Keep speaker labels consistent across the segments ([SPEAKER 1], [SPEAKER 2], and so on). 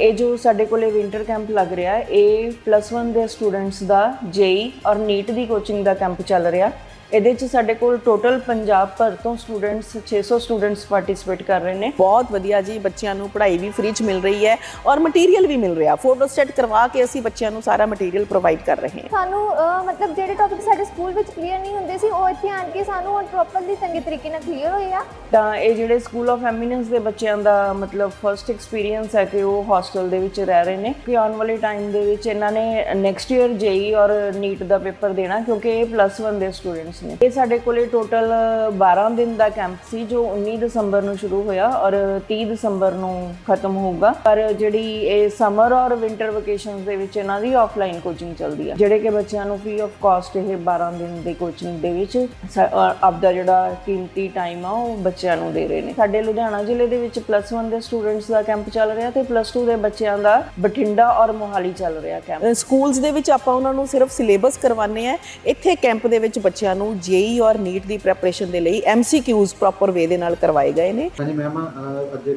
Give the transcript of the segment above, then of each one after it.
[SPEAKER 1] ਇਹ ਜੋ ਸਾਡੇ ਕੋਲੇ ਵਿੰਟਰ ਕੈਂਪ ਲੱਗ ਰਿਹਾ, ਇਹ ਪਲੱਸ 1 ਦੇ ਸਟੂਡੈਂਟਸ ਦਾ ਜੇਈ ਔਰ ਨੀਟ ਦੀ ਕੋਚਿੰਗ ਦਾ ਕੈਂਪ ਚੱਲ ਰਿਹਾ। ਇਹਦੇ 'ਚ ਸਾਡੇ ਕੋਲ ਟੋਟਲ ਪੰਜਾਬ ਭਰ ਤੋਂ ਸਟੂਡੈਂਟਸ 600 ਸਟੂਡੈਂਟਸ ਪਾਰਟਿਸਿਪੇਟ ਕਰ ਰਹੇ ਨੇ।
[SPEAKER 2] ਬਹੁਤ ਵਧੀਆ ਜੀ ਬੱਚਿਆਂ ਨੂੰ ਪੜ੍ਹਾਈ ਵੀ ਫ੍ਰੀ ਚ ਮਿਲ ਰਹੀ ਹੈ ਔਰ ਮਟੀਰੀਅਲ ਵੀ ਮਿਲ ਰਿਹਾ। ਫੋਟੋ ਸਟੇਟ ਕਰਵਾ ਕੇ ਅਸੀਂ ਬੱਚਿਆਂ ਨੂੰ ਸਾਰਾ ਮਟੀਰੀਅਲ ਪ੍ਰੋਵਾਈਡ ਕਰ ਰਹੇ ਹਾਂ।
[SPEAKER 3] ਸਾਨੂੰ ਮਤਲਬ ਜਿਹੜੇ ਟੌਪਿਕ ਸਾਡੇ ਸਕੂਲ ਵਿੱਚ ਕਲੀਅਰ ਨਹੀਂ ਹੁੰਦੇ ਸੀ ਉਹ ਇੱਥੇ ਆਣ ਕੇ ਸਾਨੂੰ ਹੁਣ ਪ੍ਰੋਪਰਲੀ ਚੰਗੇ ਤਰੀਕੇ ਨਾਲ ਕਲੀਅਰ ਹੋਏ ਆ।
[SPEAKER 1] ਤਾਂ ਇਹ ਜਿਹੜੇ ਸਕੂਲ ਆਫ ਐਮੀਨੈਂਸ ਦੇ ਬੱਚਿਆਂ ਦਾ ਮਤਲਬ ਫਰਸਟ ਐਕਸਪੀਰੀਅੰਸ ਹੈ ਕਿ ਉਹ ਹਾਸਟਲ ਦੇ ਵਿੱਚ ਰਹਿ ਰਹੇ ਨੇ। ਕਿ ਆਉਣ ਵਾਲੇ ਟਾਈਮ ਦੇ ਵਿੱਚ ਇਹਨਾਂ ਨੇ ਨੈਕਸਟ ਈਅਰ ਜੇਈ ਔਰ ਨੀਟ ਦਾ ਪੇਪਰ ਦੇਣਾ ਕਿਉਂਕਿ ਇਹ ਪਲੱਸ 1 ਦੇ ਸਟੂਡੈਂਟਸ ਨੇ ਇਹ ਸਾਡੇ ਕੋਲੇ ਟੋਟਲ 12 ਦਿਨ ਦਾ ਕੈਂਪ ਸੀ, ਜੋ 19 ਦਸੰਬਰ ਨੂੰ ਸ਼ੁਰੂ ਹੋਇਆ ਔਰ 30 ਦਸੰਬਰ ਨੂੰ ਖਤਮ ਹੋਊਗਾ। ਪਰ ਜਿਹੜੀ ਇਹ ਸਮਰ ਔਰ ਵਿੰਟਰ ਵਕੇਸ਼ਨਸ ਦੇ ਵਿੱਚ ਇਹਨਾਂ ਦੀ ਆਫਲਾਈਨ ਕੋਚਿੰਗ ਚੱਲਦੀ ਆ, ਜਿਹੜੇ ਕਿ ਬੱਚਿਆਂ ਨੂੰ ਫ੍ਰੀ ਆਫ ਕਾਸਟ ਇਹ 12 ਦਿਨ ਦੀ ਕੋਚਿੰਗ ਦੇ ਵਿੱਚ ਆਪਦਾ ਜਿਹੜਾ ਕੀਮਤੀ ਟਾਈਮ ਆ, ਉਹ ਬੱਚਿਆਂ ਨੂੰ ਦੇ ਰਹੇ ਨੇ। ਸਾਡੇ ਲੁਧਿਆਣਾ ਜ਼ਿਲ੍ਹੇ ਦੇ ਵਿੱਚ ਪਲੱਸ 1 ਦੇ ਸਟੂਡੈਂਟਸ ਦਾ ਕੈਂਪ ਚੱਲ ਰਿਹਾ ਤੇ ਪਲੱਸ 2 ਦੇ ਬੱਚਿਆਂ ਦਾ ਬਠਿੰਡਾ ਔਰ ਮੋਹਾਲੀ ਚੱਲ ਰਿਹਾ ਕੈਂਪ
[SPEAKER 2] ਸਕੂਲਸ ਦੇ ਵਿੱਚ ਆਪਾਂ ਉਹਨਾਂ ਨੂੰ ਸਿਰਫ ਸਿਲੇਬਸ ਕਰਵਾਉਂਦੇ ਆ ਇੱਥੇ ਕੈਂਪ ਦੇ ਵਿੱਚ ਬੱਚਿਆਂ ਨੂੰ ਜੇਈ ਔਰ ਨੀਟ ਦੀ ਪ੍ਰੈਪਰੇਸ਼ਨ ਦੇ ਲਈ ਐਮਸੀਕਿਊਜ਼ ਪ੍ਰੋਪਰ ਵੇ ਦੇ ਨਾਲ ਕਰਵਾਏ ਗਏ ਨੇ।
[SPEAKER 4] ਹਾਂਜੀ ਮੈਮ ਅੱਜ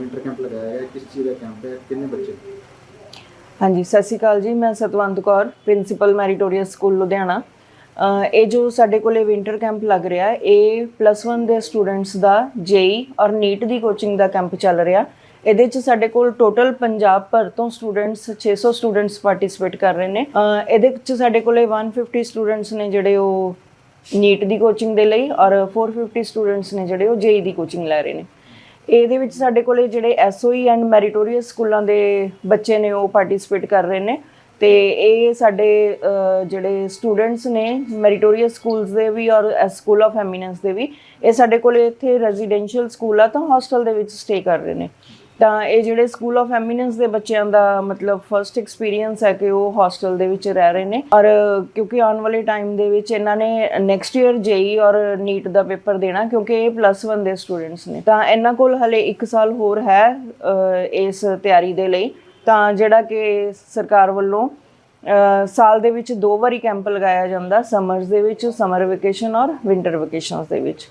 [SPEAKER 4] ਵਿੰਟਰ ਕੈਂਪ ਲਗਾਇਆ ਗਿਆ। ਕਿਸ ਚੀਜ਼ ਦਾ ਕੈਂਪ ਹੈ? ਕਿੰਨੇ ਬੱਚੇ?
[SPEAKER 1] ਹਾਂਜੀ ਸਤਿ ਸ਼੍ਰੀ ਅਕਾਲ ਜੀ। ਮੈਂ Satwant Kaur principal meritorious school Ludhiana. ਅ, ਇਹ ਜੋ ਸਾਡੇ ਕੋਲੇ ਵਿੰਟਰ ਕੈਂਪ ਲੱਗ ਰਿਹਾ ਹੈ ਇਹ ਪਲੱਸ 1 ਦੇ ਸਟੂਡੈਂਟਸ ਦਾ ਜੇਈ ਔਰ ਨੀਟ ਦੀ ਕੋਚਿੰਗ ਦਾ ਕੈਂਪ ਚੱਲ ਰਿਹਾ। ਇਹਦੇ 'ਚ ਸਾਡੇ ਕੋਲ ਟੋਟਲ ਪੰਜਾਬ ਭਰ ਤੋਂ ਸਟੂਡੈਂਟਸ 600 ਸਟੂਡੈਂਟਸ ਪਾਰਟਿਸਿਪੇਟ ਕਰ ਰਹੇ ਨੇ। ਅ, ਇਹਦੇ 'ਚ ਸਾਡੇ ਕੋਲੇ 150 ਸਟੂਡੈਂਟਸ ਨੇ ਜਿਹੜੇ ਉਹ ਨੀਟ ਦੀ ਕੋਚਿੰਗ ਦੇ ਲਈ ਔਰ 450 ਸਟੂਡੈਂਟਸ ਨੇ ਜਿਹੜੇ ਉਹ ਜੇਈ ਦੀ ਕੋਚਿੰਗ ਲੈ ਰਹੇ ਨੇ। ਇਹਦੇ ਵਿੱਚ ਸਾਡੇ ਕੋਲੇ ਜਿਹੜੇ ਐਸਓਈ ਐਂਡ ਮੈਰੀਟੋਰੀਅਸ ਸਕੂਲਾਂ ਦੇ ਬੱਚੇ ਨੇ ਉਹ ਪਾਰਟਿਸਿਪੇਟ ਕਰ ਰਹੇ ਨੇ ਤੇ ਇਹ ਸਾਡੇ ਜਿਹੜੇ ਸਟੂਡੈਂਟਸ ਨੇ ਮੈਰੀਟੋਰੀਅਸ ਸਕੂਲਸ ਦੇ ਵੀ ਔਰ ਸਕੂਲ ਆਫ ਐਮੀਨੈਂਸ ਦੇ ਵੀ, ਇਹ ਸਾਡੇ ਕੋਲੇ ਇੱਥੇ ਰੈਜ਼ੀਡੈਂਸ਼ੀਅਲ ਸਕੂਲ ਆ ਤਾਂ ਹੋਸਟਲ ਦੇ ਵਿੱਚ ਸਟੇ ਕਰ ਰਹੇ ਨੇ। ਤਾਂ ਇਹ ਜਿਹੜੇ ਸਕੂਲ ਆਫ ਐਮੀਨੈਂਸ ਦੇ ਬੱਚਿਆਂ ਦਾ ਮਤਲਬ ਫਰਸਟ ਐਕਸਪੀਰੀਅੰਸ ਹੈ ਕਿ ਉਹ ਹੋਸਟਲ ਦੇ ਵਿੱਚ ਰਹਿ ਰਹੇ ਨੇ। ਔਰ ਕਿਉਂਕਿ ਆਉਣ ਵਾਲੇ ਟਾਈਮ ਦੇ ਵਿੱਚ ਇਹਨਾਂ ਨੇ ਨੈਕਸਟ ਈਅਰ ਜੇਈ ਔਰ ਨੀਟ ਦਾ ਪੇਪਰ ਦੇਣਾ, ਕਿਉਂਕਿ ਇਹ ਪਲੱਸ 1 ਦੇ ਸਟੂਡੈਂਟਸ ਨੇ। ਤਾਂ ਇਹਨਾਂ ਕੋਲ ਹਲੇ 1 ਸਾਲ ਹੋਰ ਹੈ ਇਸ ਤਿਆਰੀ ਦੇ ਲਈ। ਤਾਂ ਜਿਹੜਾ ਕਿ ਸਰਕਾਰ ਵੱਲੋਂ ਸਾਲ ਦੇ ਵਿੱਚ ਦੋ ਵਾਰੀ ਕੈਂਪ ਲਗਾਇਆ ਜਾਂਦਾ ਸਮਰਸ ਦੇ ਵਿੱਚ ਸਮਰ ਵੈਕੇਸ਼ਨ ਔਰ ਵਿੰਟਰ ਵਕੇਸ਼ਨਸ ਦੇ ਵਿੱਚ।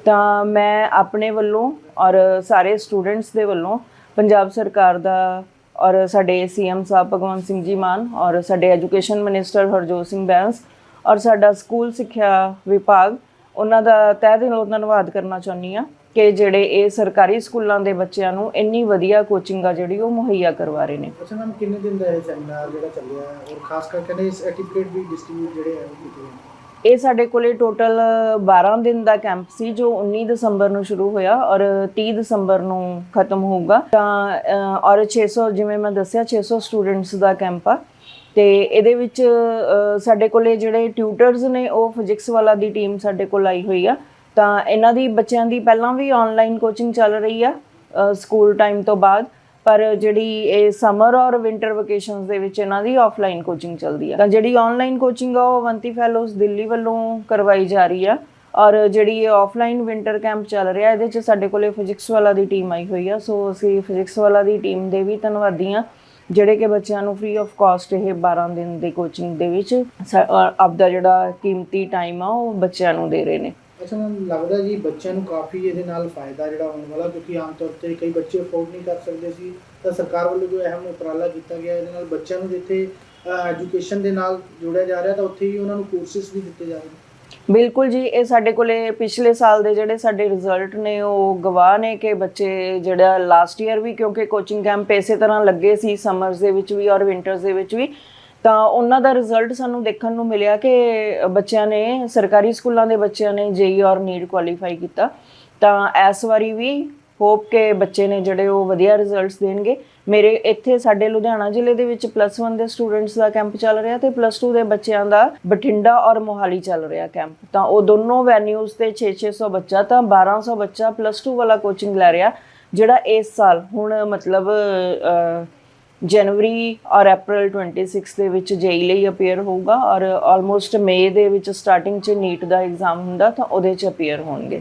[SPEAKER 1] ਤਾਂ ਮੈਂ ਆਪਣੇ ਵੱਲੋਂ ਔਰ ਸਾਰੇ ਸਟੂਡੈਂਟਸ ਦੇ ਵੱਲੋਂ ਪੰਜਾਬ ਸਰਕਾਰ ਦਾ ਔਰ ਸਾਡੇ ਸੀਐਮ ਸਾਹਿਬ ਭਗਵੰਤ ਸਿੰਘ ਜੀ ਮਾਨ ਔਰ ਸਾਡੇ ਐਜੂਕੇਸ਼ਨ ਮਿਨਿਸਟਰ ਹਰਜੋਤ ਸਿੰਘ ਬੈਂਸ ਔਰ ਸਾਡਾ ਸਕੂਲ ਸਿੱਖਿਆ ਵਿਭਾਗ, ਉਹਨਾਂ ਦਾ ਤਹਿ ਦਿਲੋਂ ਧੰਨਵਾਦ ਕਰਨਾ ਚਾਹੁੰਦੀ ਆ ਕਿ ਜਿਹੜੇ ਇਹ ਸਰਕਾਰੀ ਸਕੂਲਾਂ ਦੇ ਬੱਚਿਆਂ ਨੂੰ ਇੰਨੀ ਵਧੀਆ ਕੋਚਿੰਗ ਆ ਜਿਹੜੀ ਉਹ ਮੁਹੱਈਆ ਕਰਵਾ ਰਹੇ ਨੇ।
[SPEAKER 4] ਅੱਛਾ ਮੈਮ, ਕਿੰਨੇ ਦਿਨ ਦਾ ਇਹ ਸੈਮੀਨਾਰ ਜਿਹੜਾ ਚੱਲਿਆ ਔਰ ਖਾਸ ਕਰਕੇ ਨੇ ਸਰਟੀਫਿਕੇਟ ਵੀ ਡਿਸਟ੍ਰੀਬਿਊਟ ਜਿਹੜੇ ਹੈ ਕੀਤੇ ਨੇ?
[SPEAKER 1] ਇਹ ਸਾਡੇ ਕੋਲੇ ਟੋਟਲ 12 ਦਿਨ ਦਾ ਕੈਂਪ ਸੀ ਜੋ 19 ਦਸੰਬਰ ਨੂੰ ਸ਼ੁਰੂ ਹੋਇਆ ਔਰ 30 ਦਸੰਬਰ ਨੂੰ ਖਤਮ ਹੋਊਗਾ। ਤਾਂ ਅ, ਔਰ 600 ਜਿਵੇਂ ਮੈਂ ਦੱਸਿਆ 600 ਸਟੂਡੈਂਟਸ ਦਾ ਕੈਂਪ ਆ। ਤੇ ਇਹਦੇ ਵਿੱਚ ਸਾਡੇ ਕੋਲੇ ਜਿਹੜੇ ਟਿਊਟਰਸ ਨੇ ਉਹ ਫਿਜ਼ਿਕਸ ਵਾਲਾ ਦੀ ਟੀਮ ਸਾਡੇ ਕੋਲ ਆਈ ਹੋਈ ਆ। ਤਾਂ ਇਹਨਾਂ ਦੀ ਬੱਚਿਆਂ ਦੀ ਪਹਿਲਾਂ ਵੀ ਆਨਲਾਈਨ ਕੋਚਿੰਗ ਚੱਲ ਰਹੀ ਆ ਸਕੂਲ ਟਾਈਮ ਤੋਂ ਬਾਅਦ। ਪਰ ਜਿਹੜੀ ਇਹ ਸਮਰ ਔਰ ਵਿੰਟਰ ਵਕੇਸ਼ਨਸ ਦੇ ਵਿੱਚ ਇਹਨਾਂ ਦੀ ਆਫਲਾਈਨ ਕੋਚਿੰਗ ਚੱਲਦੀ ਆ। ਤਾਂ ਜਿਹੜੀ ਆਨਲਾਈਨ ਕੋਚਿੰਗ ਆ, ਉਹ ਅਵੰਤੀ ਫੈਲੋਜ਼ ਦਿੱਲੀ ਵੱਲੋਂ ਕਰਵਾਈ ਜਾ ਰਹੀ ਆ। ਔਰ ਜਿਹੜੀ ਇਹ ਆਫਲਾਈਨ ਵਿੰਟਰ ਕੈਂਪ ਚੱਲ ਰਿਹਾ, ਇਹਦੇ 'ਚ ਸਾਡੇ ਕੋਲੇ ਫਿਜ਼ਿਕਸ ਵਾਲਾ ਦੀ ਟੀਮ ਆਈ ਹੋਈ ਆ। ਸੋ ਅਸੀਂ ਫਿਜ਼ਿਕਸ ਵਾਲਾ ਦੀ ਟੀਮ ਦੇ ਵੀ ਧੰਨਵਾਦੀ ਆ, ਜਿਹੜੇ ਕਿ ਬੱਚਿਆਂ ਨੂੰ ਫ੍ਰੀ ਆਫ ਕਾਸਟ ਇਹ 12 ਦਿਨ ਦੀ ਕੋਚਿੰਗ ਦੇ ਵਿੱਚ ਸ- ਆਪਦਾ ਜਿਹੜਾ ਕੀਮਤੀ ਟਾਈਮ ਆ, ਉਹ ਬੱਚਿਆਂ ਨੂੰ ਦੇ ਰਹੇ ਨੇ।
[SPEAKER 4] ਅੱਛਾ ਮੈਮ, ਲੱਗਦਾ ਜੀ ਬੱਚਿਆਂ ਨੂੰ ਕਾਫੀ ਇਹਦੇ ਨਾਲ ਫਾਇਦਾ ਜਿਹੜਾ ਹੋਣ ਵਾਲਾ, ਕਿਉਂਕਿ ਆਮ ਤੌਰ ਤੇ ਕਈ ਬੱਚੇ ਅਫੋਰਡ ਨਹੀਂ ਕਰ ਸਕਦੇ ਸੀ। ਤਾਂ ਸਰਕਾਰ ਵੱਲੋਂ ਜੋ ਅਹਿਮ ਉਪਰਾਲਾ ਕੀਤਾ ਗਿਆ, ਇਹਦੇ ਨਾਲ ਬੱਚਿਆਂ ਨੂੰ ਜਿੱਥੇ ਐਜੂਕੇਸ਼ਨ ਦੇ ਨਾਲ ਜੋੜਿਆ ਜਾ ਰਿਹਾ, ਤਾਂ ਉੱਥੇ ਹੀ ਉਹਨਾਂ ਨੂੰ ਕੋਰਸਿਸ ਵੀ ਦਿੱਤੇ ਜਾ ਰਹੇ ਨੇ।
[SPEAKER 1] ਬਿਲਕੁਲ ਜੀ, ਇਹ ਸਾਡੇ ਕੋਲੇ ਪਿਛਲੇ ਸਾਲ ਦੇ ਜਿਹੜੇ ਸਾਡੇ ਰਿਜ਼ਲਟ ਨੇ, ਉਹ ਗਵਾਹ ਨੇ ਕਿ ਬੱਚੇ ਜਿਹੜਾ ਲਾਸਟ ਈਅਰ ਵੀ ਕਿਉਂਕਿ ਕੋਚਿੰਗ ਕੈਂਪ ਇਸੇ ਤਰ੍ਹਾਂ ਲੱਗੇ ਸੀ ਸਮਰਸ ਦੇ ਵਿੱਚ ਵੀ ਔਰ ਵਿੰਟਰਸ ਦੇ ਵਿੱਚ ਵੀ। ਤਾਂ ਉਹਨਾਂ ਦਾ ਰਿਜ਼ਲਟ ਸਾਨੂੰ ਦੇਖਣ ਨੂੰ ਮਿਲਿਆ ਕਿ ਬੱਚਿਆਂ ਨੇ, ਸਰਕਾਰੀ ਸਕੂਲਾਂ ਦੇ ਬੱਚਿਆਂ ਨੇ ਜੇਈ ਔਰ ਨੀਟ ਕੁਆਲੀਫਾਈ ਕੀਤਾ। ਤਾਂ ਇਸ ਵਾਰੀ ਵੀ ਹੋਪ ਕਿ ਬੱਚੇ ਨੇ ਜਿਹੜੇ ਉਹ ਵਧੀਆ ਰਿਜ਼ਲਟਸ ਦੇਣਗੇ। ਮੇਰੇ ਇੱਥੇ ਸਾਡੇ ਲੁਧਿਆਣਾ ਜ਼ਿਲ੍ਹੇ ਦੇ ਵਿੱਚ ਪਲੱਸ 1 ਦੇ ਸਟੂਡੈਂਟਸ ਦਾ ਕੈਂਪ ਚੱਲ ਰਿਹਾ ਤੇ ਪਲੱਸ 2 ਦੇ ਬੱਚਿਆਂ ਦਾ ਬਠਿੰਡਾ ਔਰ ਮੋਹਾਲੀ ਚੱਲ ਰਿਹਾ ਕੈਂਪ ਤਾਂ ਉਹ ਦੋਨੋਂ ਵੈਨਿਊਜ਼ ਤੇ 6-600 ਬੱਚਾ, ਤਾਂ 1200 ਬੱਚਾ ਪਲੱਸ 2 ਵਾਲਾ ਕੋਚਿੰਗ ਲੈ ਰਿਹਾ, ਜਿਹੜਾ ਇਸ ਸਾਲ ਹੁਣ ਮਤਲਬ ਜਨਵਰੀ ਔਰ ਅਪ੍ਰੈਲ 26 ਦੇ ਵਿੱਚ ਜੇਈ ਲਈ ਅਪੀਅਰ ਹੋਊਗਾ ਔਰ ਆਲਮੋਸਟ ਮਈ ਦੇ ਵਿੱਚ ਸਟਾਰਟਿੰਗ 'ਚ ਨੀਟ ਦਾ ਐਗਜ਼ਾਮ ਹੁੰਦਾ ਤਾਂ ਉਹਦੇ 'ਚ ਅਪੀਅਰ ਹੋਣਗੇ।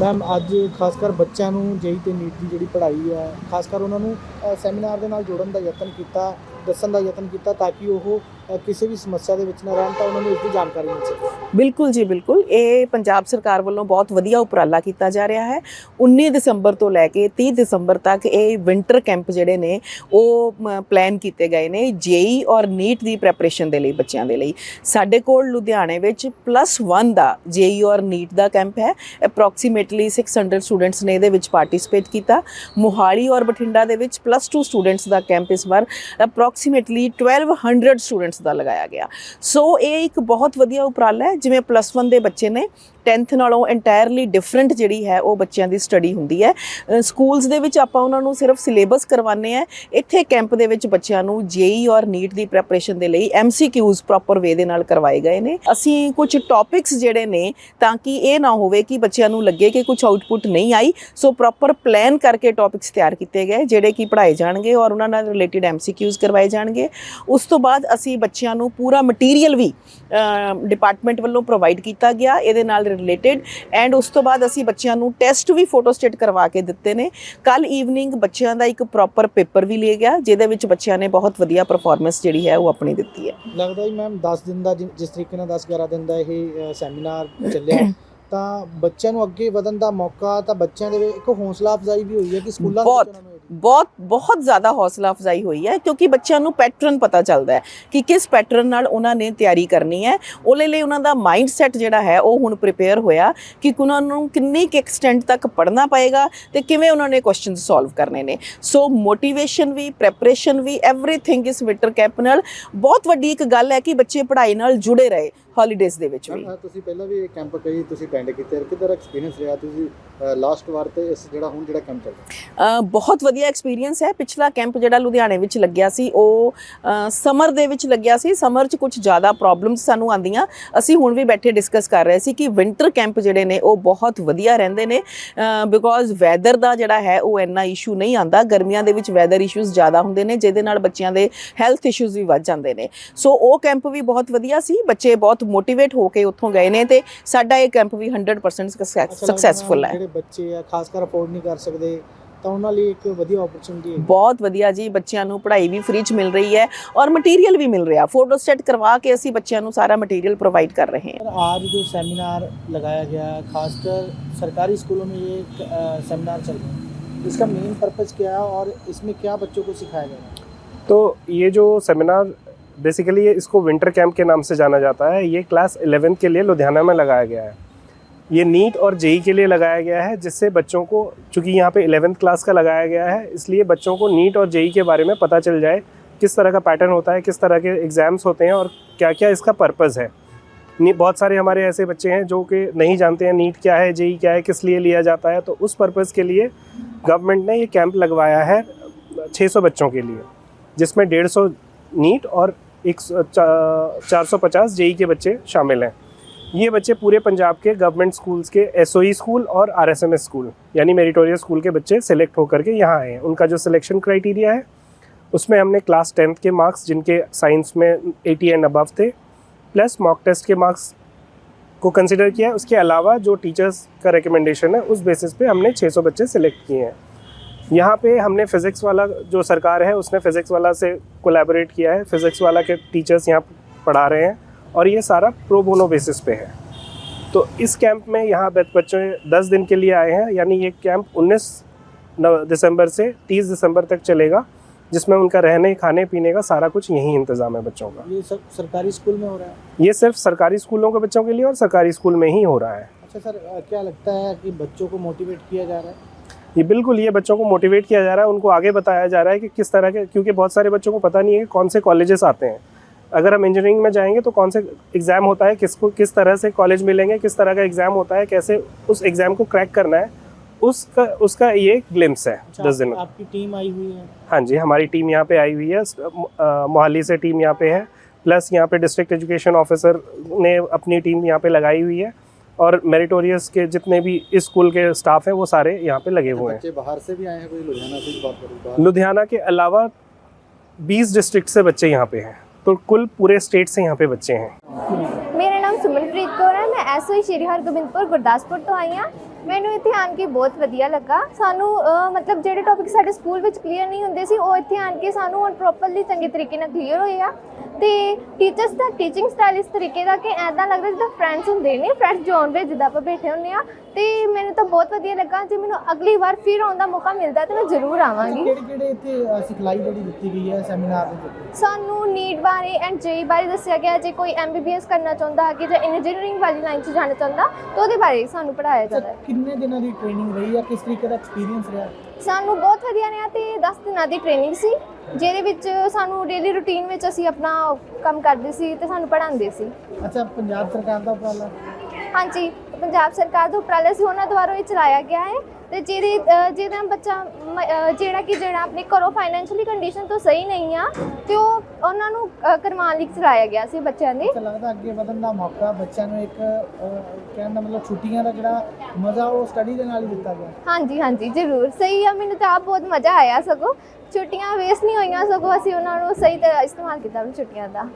[SPEAKER 5] ਮੈਮ ਅੱਜ ਖਾਸ ਕਰ ਬੱਚਿਆਂ ਨੂੰ ਜੇਈ ਤੇ ਨੀਟ ਦੀ ਜਿਹੜੀ ਪੜ੍ਹਾਈ ਹੈ, ਖਾਸ ਕਰ ਉਹਨਾਂ ਨੂੰ ਸੈਮੀਨਾਰ ਦੇ ਨਾਲ ਜੋੜਨ ਦਾ ਯਤਨ ਕੀਤਾ, ਦੱਸਣ ਦਾ ਯਤਨ ਕੀਤਾ ਤਾਂ ਕਿ ਉਹ ਕਿਸੇ ਵੀ ਸਮੱਸਿਆ ਦੇ ਵਿੱਚ ਨਾ ਰਹਿਣ ਤਾਂ ਉਹਨਾਂ ਨੂੰ ਇਸ ਦੀ ਜਾਣਕਾਰੀ ਮਿਲ ਸਕੇ।
[SPEAKER 2] ਬਿਲਕੁਲ ਜੀ, ਬਿਲਕੁਲ। ਇਹ ਪੰਜਾਬ ਸਰਕਾਰ ਵੱਲੋਂ ਬਹੁਤ ਵਧੀਆ ਉਪਰਾਲਾ ਕੀਤਾ ਜਾ ਰਿਹਾ ਹੈ। 19 ਦਸੰਬਰ ਤੋਂ ਲੈ ਕੇ 30 ਦਸੰਬਰ ਤੱਕ ਇਹ ਵਿੰਟਰ ਕੈਂਪ ਜਿਹੜੇ ਨੇ, ਉਹ ਪਲਾਨ ਕੀਤੇ ਗਏ ਨੇ ਜੇਈ ਔਰ ਨੀਟ ਦੀ ਪ੍ਰੈਪਰੇਸ਼ਨ ਦੇ ਲਈ ਬੱਚਿਆਂ ਦੇ ਲਈ। ਸਾਡੇ ਕੋਲ ਲੁਧਿਆਣੇ ਵਿੱਚ ਪਲੱਸ 1 ਦਾ ਜੇਈ ਔਰ ਨੀਟ ਦਾ ਕੈਂਪ ਹੈ। ਅਪਰੋਕਸੀਮੇਟਲੀ 600 ਸਟੂਡੈਂਟਸ ਨੇ ਇਹਦੇ ਵਿੱਚ ਪਾਰਟਿਸਿਪੇਟ ਕੀਤਾ। ਮੋਹਾਲੀ ਔਰ ਬਠਿੰਡਾ ਦੇ ਵਿੱਚ ਪਲੱਸ 2 ਸਟੂਡੈਂਟਸ ਦਾ ਕੈਂਪ ਇਸ ਵਾਰ। ਅਪਰੋਕਸੀਮੇਟਲੀ 1200 ਸਟੂਡੈਂਟਸ ਦਾ ਲਗਾਇਆ ਗਿਆ। ਸੋ ਇਹ ਇੱਕ ਬਹੁਤ ਵਧੀਆ ਉਪਰਾਲਾ ਹੈ ਜਿਵੇਂ ਪਲੱਸ 1 ਦੇ ਬੱਚੇ ਨੇ 10th ਨਾਲੋਂ ਐਂਟਾਇਰਲੀ ਡਿਫਰੈਂਟ ਜਿਹੜੀ ਹੈ ਉਹ ਬੱਚਿਆਂ ਦੀ ਸਟੱਡੀ ਹੁੰਦੀ ਹੈ। ਸਕੂਲਸ ਦੇ ਵਿੱਚ ਆਪਾਂ ਉਹਨਾਂ ਨੂੰ ਸਿਰਫ ਸਿਲੇਬਸ ਕਰਵਾਉਂਦੇ ਆ ਇੱਥੇ ਕੈਂਪ ਦੇ ਵਿੱਚ ਬੱਚਿਆਂ ਨੂੰ ਜੇਈ ਔਰ ਨੀਟ ਦੀ ਪ੍ਰੈਪਰੇਸ਼ਨ ਦੇ ਲਈ ਐਮਸੀਕਿਊਜ਼ ਪ੍ਰੋਪਰ ਵੇ ਦੇ ਨਾਲ ਕਰਵਾਏ ਗਏ ਨੇ। ਅਸੀਂ ਕੁਝ ਟੌਪਿਕਸ ਜਿਹੜੇ ਨੇ ਤਾਂ ਕਿ ਇਹ ਨਾ ਹੋਵੇ ਕਿ ਬੱਚਿਆਂ ਨੂੰ ਲੱਗੇ ਕਿ ਕੁਝ ਆਊਟਪੁੱਟ ਨਹੀਂ ਆਈ। ਸੋ ਪ੍ਰੋਪਰ ਪਲਾਨ ਕਰਕੇ ਟੌਪਿਕਸ ਤਿਆਰ ਕੀਤੇ ਗਏ, ਜਿਹੜੇ ਕਿ ਪੜ੍ਹਾਏ ਜਾਣਗੇ ਔਰ ਉਹਨਾਂ ਨਾਲ ਰਿਲੇਟਡ ਐਮਸੀਕਿਊਜ਼ ਕਰਵਾਏ ਜਾਣਗੇ। ਉਸ ਤੋਂ ਬਾਅਦ ਅਸੀਂ ਬੱਚਿਆਂ ਨੂੰ ਪੂਰਾ ਮਟੀਰੀਅਲ ਵੀ ਡਿਪਾਰਟਮੈਂਟ ਵੱਲੋਂ ਪ੍ਰੋਵਾਈਡ ਕੀਤਾ ਗਿਆ। ਇਹਦੇ ਨਾਲ ਰਿਲੇਟਡ ਐਂਡ ਉਸ ਤੋਂ ਬਾਅਦ ਅਸੀਂ ਬੱਚਿਆਂ ਨੂੰ ਟੈਸਟ ਵੀ ਫੋਟੋ ਸਟੇਟ ਕਰਵਾ ਕੇ ਦਿੱਤੇ ਨੇ। ਕੱਲ ਈਵਨਿੰਗ ਬੱਚਿਆਂ ਦਾ ਇੱਕ ਪ੍ਰੋਪਰ ਪੇਪਰ ਵੀ ਲਿਆ ਗਿਆ ਜਿਹਦੇ ਵਿੱਚ ਬੱਚਿਆਂ ਨੇ ਬਹੁਤ ਵਧੀਆ ਪਰਫਾਰਮੈਂਸ ਜਿਹੜੀ ਹੈ ਉਹ ਆਪਣੀ ਦਿੱਤੀ ਹੈ।
[SPEAKER 5] ਲੱਗਦਾ ਜੀ ਮੈਮ 10 ਦਿਨ ਦਾ ਜਿਸ ਤਰੀਕੇ ਨਾਲ 10 11 ਦਿਨ ਦਾ ਇਹ ਸੈਮੀਨਾਰ ਚੱਲਿਆ ਤਾਂ ਬੱਚਿਆਂ ਨੂੰ ਅੱਗੇ ਵਧਣ ਦਾ ਮੌਕਾ ਤਾਂ ਬੱਚਿਆਂ ਦੇ ਇੱਕ ਹੌਸਲਾ ਅਫਜ਼ਾਈ ਵੀ ਹੋਈ ਹੈ ਕਿ ਸਕੂਲਾਂ ਦੇ ਉਹਨਾਂ ਨੂੰ
[SPEAKER 2] ਬਹੁਤ ਬਹੁਤ ਜ਼ਿਆਦਾ ਹੌਸਲਾ ਅਫਜ਼ਾਈ ਹੋਈ ਹੈ ਕਿਉਂਕਿ ਬੱਚਿਆਂ ਨੂੰ ਪੈਟਰਨ ਪਤਾ ਚੱਲਦਾ ਹੈ ਕਿ ਕਿਸ ਪੈਟਰਨ ਨਾਲ ਉਹਨਾਂ ਨੇ ਤਿਆਰੀ ਕਰਨੀ ਹੈ। ਉਹਦੇ ਲਈ ਉਹਨਾਂ ਦਾ ਮਾਈਂਡ ਸੈਟ ਜਿਹੜਾ ਹੈ ਉਹ ਹੁਣ ਪ੍ਰਿਪੇਅਰ ਹੋਇਆ ਕਿ ਉਹਨਾਂ ਨੂੰ ਕਿੰਨੀ ਕੁ ਐਕਸਟੈਂਟ ਤੱਕ ਪੜ੍ਹਨਾ ਪਏਗਾ ਤੇ ਕਿਵੇਂ ਉਹਨਾਂ ਨੇ ਕੁਐਸਚਨ ਸੋਲਵ ਕਰਨੇ ਨੇ। ਸੋ ਮੋਟੀਵੇਸ਼ਨ ਵੀ ਪ੍ਰੈਪਰੇਸ਼ਨ ਵੀ ਐਵਰੀਥਿੰਗ ਇਸ ਵਿੰਟਰ ਕੈਪ ਨਾਲ। ਬਹੁਤ ਵੱਡੀ ਇੱਕ ਗੱਲ ਹੈ ਕਿ ਬੱਚੇ ਪੜ੍ਹਾਈ ਨਾਲ ਜੁੜੇ ਰਹੇ। ਹੌਲੀਡੇਜ਼ ਦੇ ਵਿੱਚ ਵੀ।
[SPEAKER 6] ਤੁਸੀਂ ਪਹਿਲਾਂ ਵੀ ਇਹ ਕੈਂਪ ਕਈ ਤੁਸੀਂ ਅਟੈਂਡ ਕੀਤੇ ਕਿਦਾਂ ਐਕਸਪੀਰੀਅੰਸ ਰਿਹਾ? ਤੁਸੀਂ ਲਾਸਟ ਵਾਰ ਤੇ ਇਸ ਜਿਹੜਾ ਹੁਣ ਜਿਹੜਾ ਕੈਂਪ ਚੱਲ ਰਿਹਾ?
[SPEAKER 2] ਅ, ਬਹੁਤ ਵਧੀਆ ਐਕਸਪੀਰੀਅੰਸ ਹੈ। ਪਿਛਲਾ ਕੈਂਪ ਜਿਹੜਾ ਲੁਧਿਆਣੇ ਵਿੱਚ ਲੱਗਿਆ ਸੀ ਉਹ ਸਮਰ ਦੇ ਵਿੱਚ ਲੱਗਿਆ ਸੀ। ਸਮਰ 'ਚ ਕੁਝ ਜ਼ਿਆਦਾ ਪ੍ਰੋਬਲਮਸ ਸਾਨੂੰ ਆਂਦੀਆਂ ਅਸੀਂ ਹੁਣ ਵੀ ਬੈਠੇ ਡਿਸਕਸ ਕਰ ਰਹੇ ਸੀ ਕਿ ਵਿੰਟਰ ਕੈਂਪ ਜਿਹੜੇ ਨੇ ਉਹ ਬਹੁਤ ਵਧੀਆ ਰਹਿੰਦੇ ਨੇ। ਬਿਕੋਜ਼ ਵੈਦਰ ਦਾ ਜਿਹੜਾ ਹੈ ਉਹ ਇੰਨਾ ਇਸ਼ੂ ਨਹੀਂ ਆਂਦਾ ਗਰਮੀਆਂ ਦੇ ਵਿੱਚ ਵੈਦਰ ਇਸ਼ੂਜ਼ ਜ਼ਿਆਦਾ ਹੁੰਦੇ ਨੇ ਜਿਹਦੇ ਨਾਲ ਬੱਚਿਆਂ ਦੇ ਹੈਲਥ ਇਸ਼ੂਜ਼ ਵੀ ਵੱਧ ਜਾਂਦੇ ਨੇ। ਸੋ ਉਹ ਕੈਂਪ ਵੀ ਬਹੁਤ ਵਧੀਆ ਸੀ। ਬੱਚੇ ਬਹੁਤ ਮੋਟੀਵੇਟ ਹੋ ਕੇ ਉੱਥੋਂ ਗਏ ਨੇ ਤੇ ਸਾਡਾ ਇਹ ਕੈਂਪ ਵੀ 100%
[SPEAKER 5] ਅੱਛਾ ਲੱਗਦਾ
[SPEAKER 2] ਸਕਸੈਸਫੁਲ ਹੈ
[SPEAKER 5] ਜਿਹੜੇ ਬੱਚੇ ਆ ਖਾਸ ਕਰ ਅਫੋਰਡ ਨਹੀਂ ਕਰ ਸਕਦੇ ਤਾਂ ਉਹਨਾਂ ਲਈ ਇੱਕ ਵਧੀਆ ਓਪਰਚੁਨਿਟੀ ਹੈ
[SPEAKER 2] ਬਹੁਤ ਵਧੀਆ ਜੀ ਬੱਚਿਆਂ ਨੂੰ ਪੜ੍ਹਾਈ ਵੀ ਫ੍ਰੀ ਚ ਮਿਲ ਰਹੀ ਹੈ ਔਰ ਮਟੀਰੀਅਲ ਵੀ ਮਿਲ ਰਿਹਾ ਫੋਟੋ ਸੈਟ ਕਰਵਾ ਕੇ ਅਸੀਂ ਬੱਚਿਆਂ ਨੂੰ ਸਾਰਾ ਮਟੀਰੀਅਲ ਪ੍ਰੋਵਾਈਡ ਕਰ ਰਹੇ ਹਾਂ
[SPEAKER 5] सर आज जो सेमिनार लगाया गया है खासकर सरकारी स्कूलों में ये एक, अ, सेमिनार चल रहा है इसका मेन पर्पस क्या है और इसमें क्या बच्चों को सिखाया जा रहा है
[SPEAKER 7] तो ये जो सेमिनार बेसिकली ये इसको विंटर कैंप के नाम से जाना जाता है। ये क्लास 11 के लिए लुधियाना में लगाया गया है। ये नीट और जेई के लिए लगाया गया है, जिससे बच्चों को, चूँकि यहाँ पे 11th क्लास का लगाया गया है, इसलिए बच्चों को नीट और जेई के बारे में पता चल जाए, किस तरह का पैटर्न होता है, किस तरह के एग्ज़ाम्स होते हैं और क्या क्या इसका पर्पज़ है। बहुत सारे हमारे ऐसे बच्चे हैं जो कि नहीं जानते हैं नीट क्या है जेई क्या है, किस लिए लिया जाता है तो उस पर्पज़ के लिए गवर्नमेंट ने ये कैंप लगवाया है 600 बच्चों के लिए, जिसमें 150 नीट और एक चार सौ पचास जेई के बच्चे शामिल हैं। ये बच्चे पूरे पंजाब के गवर्नमेंट स्कूल्स के एसओई स्कूल और आरएसएमएस स्कूल, यानी मेरिटोरियस स्कूल के बच्चे सेलेक्ट होकर के यहाँ आए हैं। उनका जो सिलेक्शन क्राइटेरिया है, उसमें हमने क्लास टेंथ के मार्क्स जिनके साइंस में एटी एंड अबव थे प्लस मॉक टेस्ट के मार्क्स को कंसिडर किया है। उसके अलावा जो टीचर्स का रिकमेंडेशन है, उस बेसिस पे हमने 600 बच्चे सिलेक्ट किए हैं। यहाँ पे हमने फिज़िक्स वाला जो सरकार है उसने फिज़िक्स वाला से कोलैबोरेट किया है। फिज़िक्स वाला के टीचर्स यहाँ पढ़ा रहे हैं और ये सारा प्रो बोनो बेसिस पे है। तो इस कैंप में यहाँ बच- बच्चे 10 दिन के लिए आए हैं यानी ये कैंप उन्नीस दिसंबर से 30 दिसंबर तक चलेगा जिसमें उनका रहने खाने पीने का सारा कुछ यही इंतज़ाम है बच्चों का।
[SPEAKER 5] ये सब सरकारी स्कूल में हो रहा है?
[SPEAKER 7] ये सिर्फ़ सरकारी स्कूलों के बच्चों के लिए और सरकारी स्कूल में ही हो रहा है।
[SPEAKER 5] अच्छा सर क्या लगता है कि बच्चों को मोटिवेट किया जा रहा है?
[SPEAKER 7] ये बिल्कुल ये बच्चों को मोटिवेट किया जा रहा है उनको आगे बताया जा रहा है कि किस तरह के क्योंकि बहुत सारे बच्चों को पता नहीं है कि कौन से कॉलेजेस आते हैं। अगर हम इंजीनियरिंग में जाएँगे तो कौन से एग्ज़ाम होता है किसको किस तरह से कॉलेज मिलेंगे किस तरह का एग्ज़ाम होता है कैसे उस एग्ज़ाम को क्रैक करना है उसका उसका ये ग्लिम्स है
[SPEAKER 5] अच्छा
[SPEAKER 7] दस दिन।
[SPEAKER 5] आपकी टीम आई हुई है।
[SPEAKER 7] हाँ जी हमारी टीम यहाँ पे आई हुई है मोहाली से टीम यहाँ पे है प्लस यहाँ पे डिस्ट्रिक्ट एजुकेशन ऑफिसर ने अपनी टीम यहाँ पे लगाई हुई है। और मेरिटोरियस के जितने भी इस स्कूल के स्टाफ हैं वो सारे यहाँ पे लगे हुए हैं
[SPEAKER 6] बच्चे बाहर से भी आए हैं कोई लुधियाना से भी बात करूँ बाहर
[SPEAKER 7] लुधियाना के अलावा 20 डिस्ट्रिक्ट से बच्चे यहाँ पे हैं तो कुल पूरे स्टेट से यहाँ पे बच्चे हैं
[SPEAKER 3] ਮੇਰਾ ਨਾਮ ਸੁਮਨਪ੍ਰੀਤ ਕੌਰ ਹੈ ਮੈਂ ਐਸਓਈ ਸ਼੍ਰੀ ਹਰਗੋਬਿੰਦਪੁਰ ਗੁਰਦਾਸਪੁਰ ਤੋਂ ਆਈ ਹਾਂ ਮੈਨੂੰ ਇੱਥੇ ਆਣ ਕੇ ਬਹੁਤ ਵਧੀਆ ਲੱਗਾ ਸਾਨੂੰ ਅਹ, ਮਤਲਬ ਜਿਹੜੇ ਟੌਪਿਕ ਸਾਡੇ ਸਕੂਲ ਵਿੱਚ ਕਲੀਅਰ ਨਹੀਂ ਹੁੰਦੇ ਸੀ ਉਹ ਇੱਥੇ ਆਣ ਕੇ ਸਾਨੂੰ ਹੁਣ ਪ੍ਰੋਪਰਲੀ ਚੰਗੇ ਤਰੀਕੇ ਨਾਲ ਕਲੀਅਰ ਹੋਏ ਆ ਤੇ ਟੀਚਰਸ ਦਾ ਟੀਚਿੰਗ ਸਟਾਈਲ ਇਸ ਤਰੀਕੇ ਦਾ ਕਿ ਐਦਾਂ ਲੱਗਦਾ ਜਿੱਦਾਂ ਫਰੈਂਡਸ ਹੁੰਦੇ ਨੇ ਫਰੈਂਡਸ ਜ਼ੋਨ ਵਿੱਚ ਜਿੱਦਾਂ ਆਪਾਂ ਬੈਠੇ ਹੁੰਨੇ ਆ ਤੇ ਮੈਨੂੰ ਤਾਂ ਬਹੁਤ ਵਧੀਆ ਲੱਗਾ ਜੇ ਮੈਨੂੰ ਅਗਲੀ ਵਾਰ ਫਿਰ ਆਉਣ ਦਾ ਮੌਕਾ ਮਿਲਦਾ ਤਾਂ ਮੈਂ ਜ਼ਰੂਰ ਆਵਾਂਗੀ।
[SPEAKER 5] ਕਿਹੜੇ ਕਿਹੜੇ ਇੱਥੇ ਅ, ਸਿਖਲਾਈ ਜਿਹੜੀ ਦਿੱਤੀ ਗਈ ਹੈ ਸੈਮੀਨਾਰ ਦੇ ਵਿੱਚ?
[SPEAKER 3] ਸਾਨੂੰ ਨੀਟ ਬਾਰੇ ਐਂਡ ਜੇਈ ਬਾਰੇ ਦੱਸਿਆ ਗਿਆ ਜੇ ਕੋਈ ਐਮਬੀਬੀਐਸ ਕਰਨਾ ਚਾਹੁੰਦਾ ਕਿ ਜਾਂ ਇੰਜੀਨੀਅਰਿੰਗ ਵਾਲੀ ਲਾਈਨ 'ਚ ਜਾਣਾ ਚਾਹੁੰਦਾ ਤਾਂ ਉਹਦੇ ਬਾਰੇ ਸਾਨੂੰ ਪੜਾਇਆ ਜਾਂਦਾ। ਹੈ
[SPEAKER 5] ਕਿੰਨੇ ਦਿਨਾਂ ਦੀ ਟ੍ਰੇਨਿੰਗ ਰਹੀ ਹੈ ਕਿਸ ਤਰੀਕੇ ਦਾ ਐਕਸਪੀਰੀਅੰਸ ਰਿਹਾ?
[SPEAKER 3] ਸਾਨੂੰ ਬਹੁਤ ਵਧੀਆ ਰਿਹਾ ਤੇ 10 ਦਿਨਾਂ ਦੀ ਟ੍ਰੇਨਿੰਗ ਸੀ ਜਿਹਦੇ ਵਿੱਚ ਸਾਨੂੰ ਡੇਲੀ ਰੂਟੀਨ ਵਿੱਚ ਅਸੀਂ ਆਪਣਾ ਕੰਮ ਕਰਦੇ ਸੀ ਤੇ ਸਾਨੂੰ ਪੜ੍ਹਾਉਂਦੇ ਸੀ।
[SPEAKER 5] ਅੱਛਾ ਪੰਜਾਬ ਸਰਕਾਰ ਦਾ ਉਪਰਾਲਾ?
[SPEAKER 3] ਹਾਂਜੀ ਪੰਜਾਬ ਸਰਕਾਰ ਦਾ ਉਪਰਾਲਾ ਸੀ ਉਹਨਾਂ ਦੁਆਰਾ ਇਹ ਚਲਾਇਆ ਗਿਆ ਹੈ। ਤੇ ਜਿਹਦੇ ਜਿਹਦਾ ਬੱਚਾ ਜਿਹੜਾ ਕਿ ਜਿਹੜਾ ਆਪਣੇ ਘਰੋਂ ਫਾਈਨੈਂਸ਼ੀਅਲੀ ਕੰਡੀਸ਼ਨ ਤੋਂ ਸਹੀ ਨਹੀਂ ਆ ਤੇ ਉਹ ਉਹਨਾਂ ਨੂੰ ਕਰਵਾਉਣ ਲਈ ਚਲਾਇਆ ਗਿਆ ਸੀ ਬੱਚਿਆਂ ਦੇ।
[SPEAKER 5] ਅੱਛਾ ਲੱਗਦਾ ਅੱਗੇ ਵਧਣ ਦਾ ਮੌਕਾ ਬੱਚਿਆਂ ਨੂੰ ਇੱਕ ਕਹਿਣ ਦਾ ਮਤਲਬ ਛੁੱਟੀਆਂ ਦਾ ਜਿਹੜਾ ਮਜ਼ਾ ਉਹ ਸਟੱਡੀ ਦੇ ਨਾਲ ਹੀ ਦਿੱਤਾ ਗਿਆ।
[SPEAKER 3] ਹਾਂਜੀ ਹਾਂਜੀ ਜ਼ਰੂਰ। ਸਹੀ ਆ ਮੈਨੂੰ ਤਾਂ ਆਪ ਬਹੁਤ ਮਜ਼ਾ ਆਇਆ ਸਗੋਂ। ਛੁੱਟੀਆਂ ਵੇਸਟ ਨਹੀਂ ਹੋਈਆਂ ਸਗੋਂ ਅਸੀਂ ਉਹਨਾਂ ਨੂੰ ਸਹੀ ਤਰ੍ਹਾਂ ਇਸਤੇਮਾਲ ਕੀਤਾ ਆਪਣੀ ਛੁੱਟੀਆਂ ਦਾ।